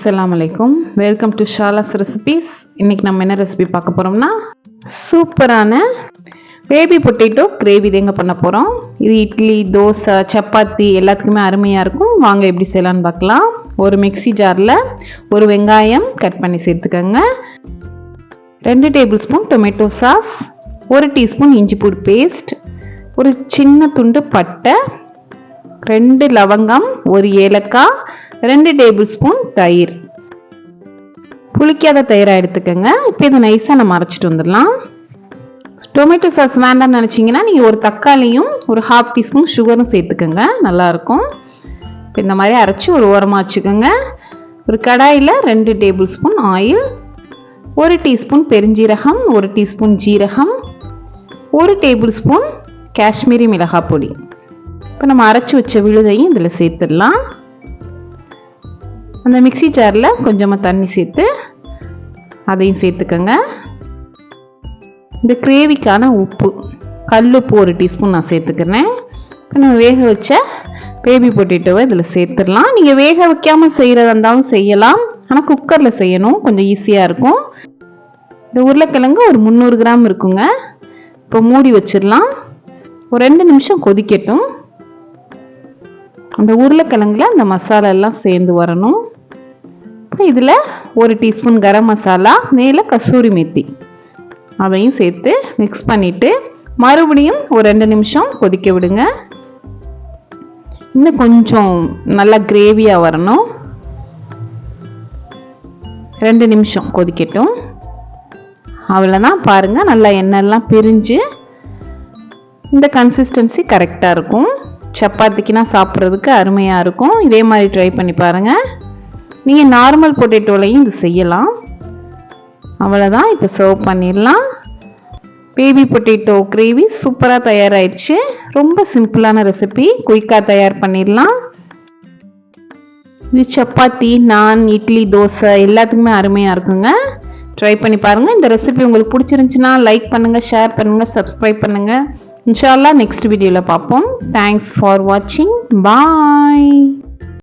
அஸ்லாம் வலைக்கும் welcome to ஷாலாஸ் recipes இன்றைக்கி நம்ம என்ன ரெசிபி பார்க்க போகிறோம்னா சூப்பரான பேபி பொட்டேட்டோ கிரேவி தேங்க பண்ண போகிறோம் இது இட்லி தோசை சப்பாத்தி எல்லாத்துக்குமே அருமையாக இருக்கும். வாங்க எப்படி செய்யலான்னு பார்க்கலாம். ஒரு மிக்ஸி ஜாரில் ஒரு வெங்காயம் கட் பண்ணி சேர்த்துக்கோங்க. ரெண்டு டேபிள் ஸ்பூன் டொமேட்டோ சாஸ் ஒரு டீஸ்பூன் இஞ்சி பூடு பேஸ்ட் ஒரு சின்ன துண்டு பட்டை ரெண்டு லவங்கம் ஒரு ஏலக்காய் ரெண்டு டேபிள் ஸ்பூன் தயிர். புளிக்காத தயிராக எடுத்துக்கோங்க. இப்போ இதை நைஸாக நம்ம அரைச்சிட்டு வந்துடலாம். டொமேட்டோ சாஸ் வேண்டாம்னு நினச்சிங்கன்னா நீங்கள் ஒரு தக்காளியும் ஒரு ஹாஃப் டீஸ்பூன் சுகரும் சேர்த்துக்கோங்க. நல்லாயிருக்கும். இப்போ இந்த மாதிரி அரைச்சி ஒரு ஓரமாக வச்சுக்கோங்க. ஒரு கடாயில் ரெண்டு டேபிள் ஸ்பூன் ஆயில் ஒரு டீஸ்பூன் பெருஞ்சீரகம் ஒரு டீஸ்பூன் ஜீரகம் ஒரு டேபிள் ஸ்பூன் காஷ்மீரி மிளகாய் பொடி. இப்போ நம்ம அரைச்சி வச்ச விழுதையும் இதில் சேர்த்துடலாம். அந்த மிக்ஸி ஜாரில் கொஞ்சமாக தண்ணி சேர்த்து அதையும் சேர்த்துக்கோங்க. இந்த கிரேவிக்கான உப்பு கல் உப்பு ஒரு டீஸ்பூன் நான் சேர்த்துக்கிறேன். நம்ம வேக வச்ச பேபி பொட்டேட்டோவை இதில் சேர்த்துடலாம். நீங்கள் வேக வைக்காமல் செய்கிறதா இருந்தாலும் செய்யலாம். ஆனால் குக்கரில் செய்யணும் கொஞ்சம் ஈஸியாக இருக்கும். இந்த உருளைக்கிழங்கு ஒரு முந்நூறு கிராம் இருக்குங்க. இப்போ மூடி வச்சிடலாம். ஒரு ரெண்டு நிமிஷம் கொதிக்கட்டும். அந்த உருளைக்கிழங்குல அந்த மசாலா எல்லாம் சேர்ந்து வரணும். இப்போ இதில் ஒரு டீஸ்பூன் கரம் மசாலா மேலே கஸ்தூரி மெத்தி. அதையும் சேர்த்து மிக்ஸ் பண்ணிவிட்டு மறுபடியும் ஒரு ரெண்டு நிமிஷம் கொதிக்க விடுங்க. இன்னும் கொஞ்சம் நல்லா கிரேவியாக வரணும். ரெண்டு நிமிஷம் கொதிக்கட்டும். அவ்வளோதான் பாருங்கள் நல்லா எண்ணெய்லாம் பிரிஞ்சு இந்த கன்சிஸ்டன்சி கரெக்டாக இருக்கும். சப்பாத்திக்குனா சாப்பிட்றதுக்கு அருமையாக இருக்கும். இதே மாதிரி ட்ரை பண்ணி பாருங்கள் நீங்கள் நார்மல் பொட்டேட்டோலையும் இது செய்யலாம். அவ்வளோதான் இப்போ சர்வ் பண்ணிடலாம். பேபி பொட்டேட்டோ கிரேவி சூப்பராக தயாராகிடுச்சு ரொம்ப சிம்பிளான ரெசிபி குயிக்காக தயார் பண்ணிடலாம். இது சப்பாத்தி நான் இட்லி தோசை எல்லாத்துக்குமே அருமையாக இருக்குங்க. ட்ரை பண்ணி பாருங்கள் இந்த ரெசிபி உங்களுக்கு பிடிச்சிருந்துச்சுன்னா லைக் பண்ணுங்கள் ஷேர் பண்ணுங்கள் சப்ஸ்கிரைப் பண்ணுங்கள் இன்ஷால்லா நெக்ஸ்ட் வீடியோவில் பார்ப்போம். தேங்க்ஸ் ஃபார் வாட்சிங் பாய்